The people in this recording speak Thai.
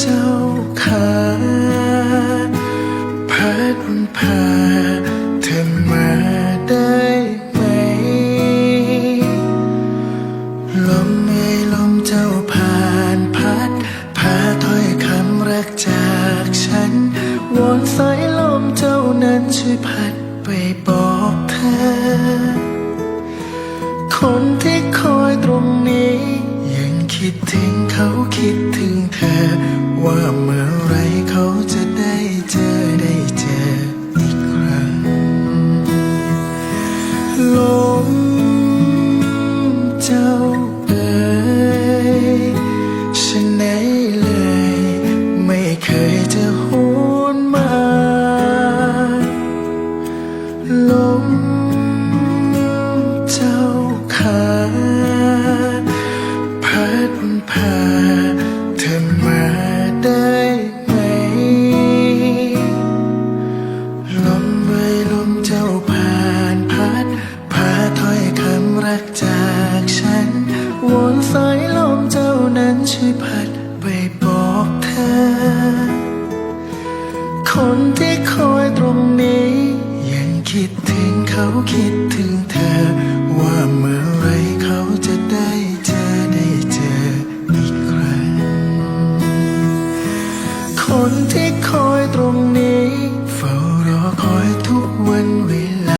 เจ้าขาพัดพาเธอมาได้ไหม ลมเอ่ยลมเจ้าผ่านพัด พาถ้อยคำรักจากฉัน วอนสายลมเจ้านั้นช่วยพัดไปบอกเธอ คนที่คอยตรงนี้ จากฉัน วนสายลมเจ้านั้นช่วยพัดไปบอกเธอ คนที่คอยตรงนี้ ยังคิดถึงเขาคิดถึงเธอ ว่าเมื่อไรเขาจะได้เจอได้เจออีกครั้ง คนที่คอยตรงนี้ เฝ้ารอคอยทุกวันเว